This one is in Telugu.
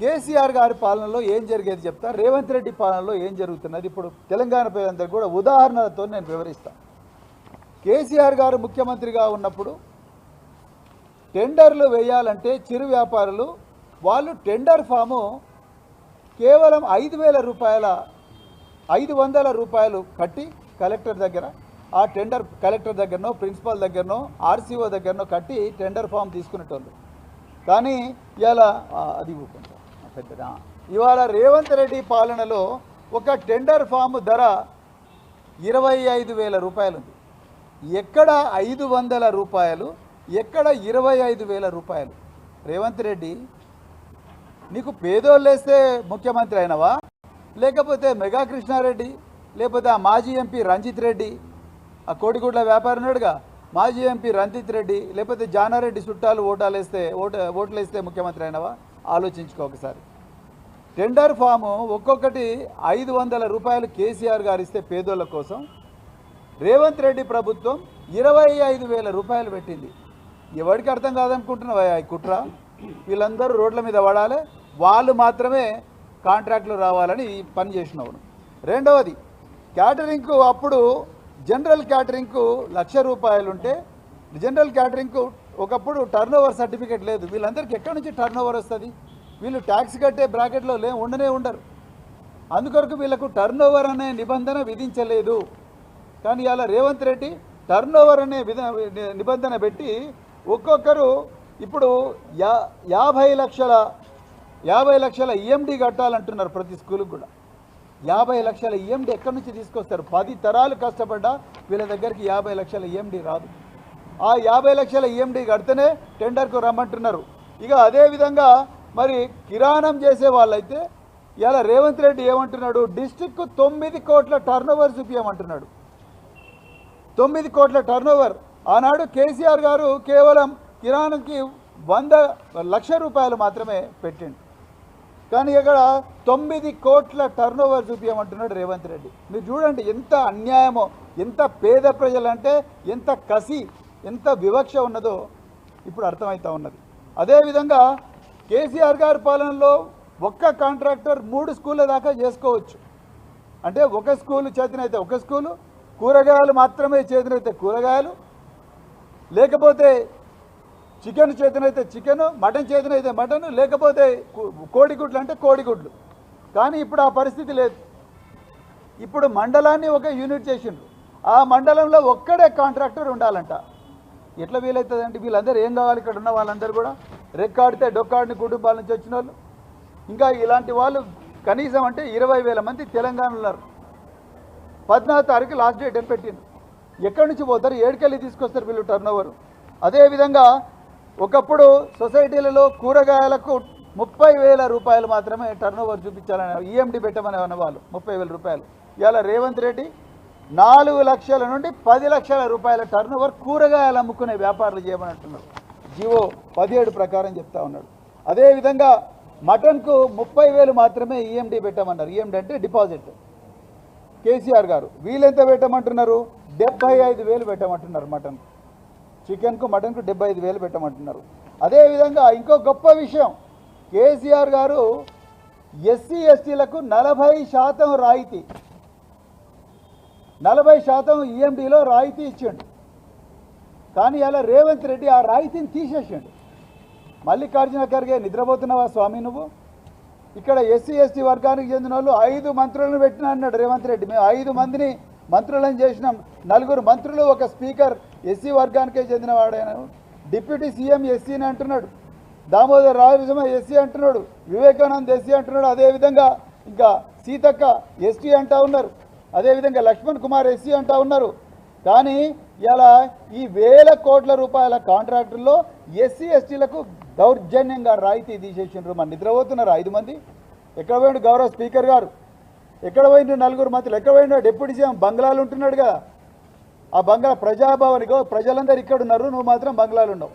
కేసీఆర్ గారి పాలనలో ఏం జరిగేది చెప్తా? రేవంత్ రెడ్డి పాలనలో ఏం జరుగుతున్నది? ఇప్పుడు తెలంగాణ ప్రజలందరూ కూడా ఉదాహరణలతో నేను వివరిస్తాను కేసీఆర్ గారు ముఖ్యమంత్రిగా ఉన్నప్పుడు టెండర్లు వేయాలంటే చిరు వ్యాపారులు వాళ్ళు టెండర్ ఫాము కేవలం ఐదు వేల రూపాయల ఐదు వందల రూపాయలు కట్టి కలెక్టర్ దగ్గర ఆ టెండర్ కలెక్టర్ దగ్గరనో ప్రిన్సిపాల్ దగ్గరనో ఆర్సీఓ దగ్గరనో కట్టి టెండర్ ఫామ్ తీసుకునేటోళ్ళు. కానీ ఇలా అది ఊరుకుంటా పెద్దదా? ఇవాళ రేవంత్ రెడ్డి పాలనలో ఒక టెండర్ ఫామ్ ధర ఇరవై ఐదు వేల రూపాయలు ఉంది ఎక్కడ ఐదు వందల రూపాయలు ఎక్కడ ఇరవై ఐదు వేల రూపాయలు? రేవంత్ రెడ్డి నీకు పేదోళ్ళేస్తే ముఖ్యమంత్రి అయినవా? లేకపోతే మెగా కృష్ణారెడ్డి లేకపోతే ఆ మాజీ ఎంపీ రంజిత్ రెడ్డి ఆ కోడిగుడ్ల వ్యాపారి ఉన్నాడుగా? మాజీ ఎంపీ రంజిత్ రెడ్డి లేకపోతే జానారెడ్డి చుట్టాలు ఓటాలు వేస్తే ఓటు ఓట్లు వేస్తే ముఖ్యమంత్రి అయినవా? ఆలోచించుకో ఒకసారి. టెండర్ ఫాము ఒక్కొక్కటి ఐదు వందల రూపాయలు కేసీఆర్ గారు ఇస్తే పేదోళ్ళ కోసం. రేవంత్ రెడ్డి ప్రభుత్వం ఇరవై ఐదు వేల రూపాయలు పెట్టింది. ఎవరికి అర్థం కాదనుకుంటున్నావా ఈ కుట్ర? వీళ్ళందరూ రోడ్ల మీద పడాలి. వాళ్ళు మాత్రమే కాంట్రాక్ట్లు రావాలని పని చేసినావు రెండవది క్యాటరింగ్కు అప్పుడు జనరల్ క్యాటరింగ్కు లక్ష రూపాయలు ఉంటే జనరల్ క్యాటరింగ్కు ఒకప్పుడు టర్న్ ఓవర్ సర్టిఫికేట్ లేదు. వీళ్ళందరికీ ఎక్కడి నుంచి టర్న్ ఓవర్ వస్తుంది? వీళ్ళు ట్యాక్స్ కట్టే బ్రాకెట్లో లే ఉండనే ఉండరు. అందుకొరకు వీళ్ళకు టర్న్ ఓవర్ అనే నిబంధన విధించలేదు. కానీ ఇలా రేవంత్ రెడ్డి టర్న్ ఓవర్ అనే నిబంధన పెట్టి ఒక్కొక్కరు ఇప్పుడు యా యాభై లక్షల యాభై లక్షల ఈఎండి కట్టాలంటున్నారు ప్రతి స్కూల్కి కూడా. యాభై లక్షల ఈఎండి ఎక్కడి నుంచి తీసుకొస్తారు? పది తరాలు కష్టపడ్డా వీళ్ళ దగ్గరికి యాభై లక్షల ఈఎండి రాదు. ఆ యాభై లక్షల ఈఎండి కడితేనే టెండర్కు రమ్మంటున్నారు. ఇక అదేవిధంగా మరి కిరాణం చేసే వాళ్ళైతే ఇలా రేవంత్ రెడ్డి ఏమంటున్నాడు? డిస్టిక్కు తొమ్మిది కోట్ల టర్న్ ఓవర్ చూపించమంటున్నాడు తొమ్మిది కోట్ల టర్న్ ఓవర్ ఆనాడు కేసీఆర్ గారు కేవలం కిరాణంకి వంద లక్ష రూపాయలు మాత్రమే పెట్టిండు. కానీ ఇక్కడ తొమ్మిది కోట్ల టర్న్ ఓవర్ చూపించమంటున్నాడు రేవంత్ రెడ్డి. మీరు చూడండి ఎంత అన్యాయమో ఎంత పేద ప్రజలంటే ఎంత కసి ఎంత వివక్ష ఉన్నదో ఇప్పుడు అర్థమవుతా ఉన్నది. అదేవిధంగా కేసీఆర్ గారి పాలనలో ఒక్క కాంట్రాక్టర్ మూడు స్కూళ్ళ దాకా చేసుకోవచ్చు. అంటే ఒక స్కూలు చేతనైతే ఒక స్కూలు కూరగాయలు మాత్రమే చేతనైతే కూరగాయలు లేకపోతే చికెన్ చేతనైతే చికెను మటన్ చేతనైతే మటన్ లేకపోతే కో- కోడిగుడ్లు అంటే కోడిగుడ్లు. కానీ ఇప్పుడు ఆ పరిస్థితి లేదు. ఇప్పుడు మండలాన్ని ఒక యూనిట్ చేసిండ్రు. ఆ మండలంలో ఒక్కడే కాంట్రాక్టర్ ఉండాలంట. ఎట్లా వీలవుతుందండి వీళ్ళందరూ ఏం కావాలి ఇక్కడ ఉన్న వాళ్ళందరూ కూడా? రెక్కాడితే డొక్కాడిని కుటుంబాల నుంచి వచ్చిన వాళ్ళు. ఇంకా ఇలాంటి వాళ్ళు కనీసం అంటే ఇరవై వేల మంది తెలంగాణ ఉన్నారు. పద్నాలుగు తారీఖు లాస్ట్ డేట్ అని పెట్టింది ఎక్కడి నుంచి పోతారు? ఏడుకెళ్ళి తీసుకొస్తారు వీళ్ళు టర్న్ ఓవర్ అదేవిధంగా ఒకప్పుడు సొసైటీలలో కూరగాయలకు ముప్పై వేల రూపాయలు మాత్రమే టర్న్ ఓవర్ చూపించాలని ఈఎండి పెట్టమని అన్నవాళ్ళు ముప్పై వేల రూపాయలు. ఇవాళ రేవంత్ రెడ్డి నాలుగు లక్షల నుండి పది లక్షల రూపాయల టర్న్ ఓవర్ కూరగాయలు అమ్ముకునే వ్యాపారాలు చేయమని జివో పదిహేడు ప్రకారం చెప్తా ఉన్నాడు. అదేవిధంగా మటన్కు ముప్పై వేలు మాత్రమే ఈఎండి పెట్టమన్నారు. ఈఎండి అంటే డిపాజిట్ కేసీఆర్ గారు వీళ్ళెంత పెట్టమంటున్నారు? డెబ్బై ఐదు వేలు పెట్టమంటున్నారు మటన్ చికెన్కు మటన్కు డెబ్బై ఐదు వేలు పెట్టమంటున్నారు. అదేవిధంగా ఇంకో గొప్ప విషయం కేసీఆర్ గారు ఎస్సీ ఎస్టీలకు నలభై శాతం రాయితీ. నలభై శాతం ఈఎండీలో రాయితీ ఇచ్చిండు. కానీ అలా రేవంత్ రెడ్డి ఆ రాయితీని తీసేసిండు. మల్లికార్జున ఖర్గే నిద్రపోతున్నావా స్వామి నువ్వు? ఇక్కడ ఎస్సీ ఎస్టీ వర్గానికి చెందిన వాళ్ళు ఐదు మంత్రులను పెట్టినా అన్నాడు రేవంత్ రెడ్డి. మేము ఐదు మందిని మంత్రులను చేసినాం. నలుగురు మంత్రులు ఒక స్పీకర్ ఎస్సీ వర్గానికే చెందినవాడైన డిప్యూటీ సీఎం ఎస్సీని అంటున్నాడు. దామోదర్ రాజమ ఎస్సీ అంటున్నాడు. వివేకానంద్ ఎస్సీ అంటున్నాడు. అదేవిధంగా ఇంకా సీతక్క ఎస్టీ అంటా ఉన్నారు. అదేవిధంగా లక్ష్మణ్ కుమార్ ఎస్సీ అంటా ఉన్నారు. కానీ ఇలా ఈ వేల కోట్ల రూపాయల కాంట్రాక్టుల్లో ఎస్సీ ఎస్టీలకు దౌర్జన్యంగా రాయితీ తీసేసిండ్రు. మన నిద్రపోతున్నారు ఐదు మంది. ఎక్కడ పోయిండు గౌరవ స్పీకర్ గారు? ఎక్కడ పోయిండు నలుగురు మంత్రులు? ఎక్కడ పోయిండు డిప్యూటీ సీఎం? బంగ్లాలు ఉంటున్నాడు కదా ఆ బంగ్లా ప్రజాభవనిగో ప్రజలందరూ ఇక్కడ ఉన్నారు నువ్వు మాత్రం బంగ్లాలు ఉండవు